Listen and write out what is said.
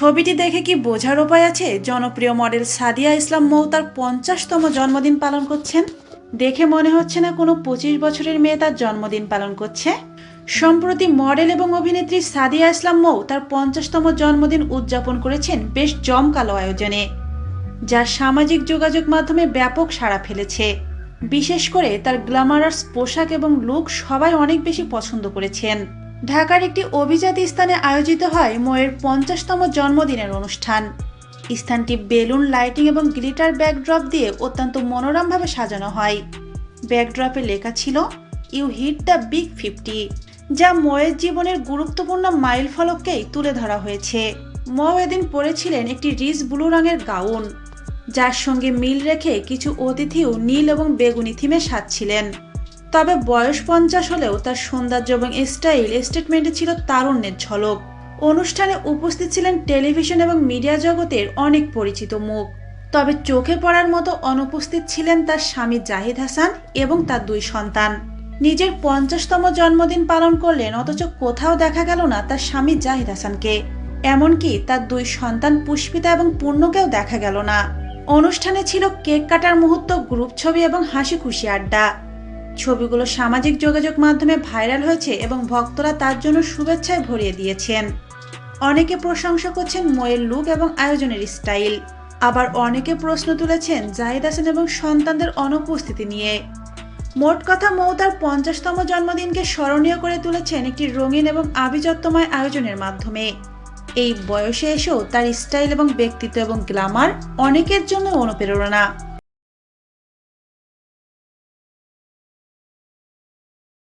ছবিটি দেখে কি বোঝার উপায় আছে? জনপ্রিয় মডেল সাদিয়া ইসলাম মৌ তার পঞ্চাশতম জন্মদিন পালন করছেন। দেখে মনে হচ্ছে না কোনো পঁচিশ বছরের মেয়ে তার জন্মদিন পালন করছে। সম্প্রতি মডেল এবং অভিনেত্রী সাদিয়া ইসলাম মৌ তার পঞ্চাশতম জন্মদিন উদযাপন করেছেন বেশ জমকালো আয়োজনে, যা সামাজিক যোগাযোগ মাধ্যমে ব্যাপক সাড়া ফেলেছে। বিশেষ করে তার গ্ল্যামারাস পোশাক এবং লুক সবাই অনেক বেশি পছন্দ করেছেন। ঢাকার একটি অভিজাত স্থানে আয়োজিত হয় ময়ের পঞ্চাশতম জন্মদিনের অনুষ্ঠান। স্থানটি বেলুন, লাইটিং এবং গ্লিটার ব্যাকড্রপ দিয়ে অত্যন্ত মনোরমভাবে সাজানো হয়। ব্যাকড্রপে লেখা ছিল, you hit the big fifty যা ময়ের জীবনের গুরুত্বপূর্ণ মাইল ফলককেই তুলে ধরা হয়েছে। ম এদিন পরেছিলেন একটি রিস ব্লু রঙের গাউন, যার সঙ্গে মিল রেখে কিছু অতিথিও নীল এবং বেগুনি থিমে সাজছিলেন। তবে বয়স পঞ্চাশ হলেও তার সৌন্দর্য এবং স্টাইল স্টেটমেন্টে ছিল তারুণ্যের ঝলক। অনুষ্ঠানে উপস্থিত ছিলেন টেলিভিশন এবং মিডিয়া জগতের অনেক পরিচিত মুখ। তবে চোখে পড়ার মতো অনুপস্থিত ছিলেন তার স্বামী জাহিদ হাসান এবং তার দুই সন্তান। নিজের পঞ্চাশতম জন্মদিন পালন করলেন, অথচ কোথাও দেখা গেল না তার স্বামী জাহিদ হাসানকে। এমনকি তার দুই সন্তান পুষ্পিতা এবং পূর্ণকেও দেখা গেল না। অনুষ্ঠানে ছিল কেক কাটার মুহূর্ত, গ্রুপ ছবি এবং হাসি খুশি আড্ডা। ছবিগুলো সামাজিক যোগাযোগ মাধ্যমে ভাইরাল হয়েছে এবং ভক্তরা তার জন্য শুভেচ্ছায় ভরিয়ে দিয়েছেন। অনেকে প্রশংসা করছেন ময়ের লুক এবং আয়োজনের স্টাইল। আবার অনেকে প্রশ্ন তুলেছেন জাহিদ হাসান এবং সন্তানদের অনুপস্থিতি নিয়ে। মোট কথা মৌ তার পঞ্চাশতম জন্মদিনকে স্মরণীয় করে তুলেছেন একটি রঙিন এবং আভিজাত্যময় আয়োজনের মাধ্যমে। এই বয়সে এসেও তার স্টাইল এবং ব্যক্তিত্ব এবং গ্ল্যামার অনেকের জন্য অনুপ্রেরণা।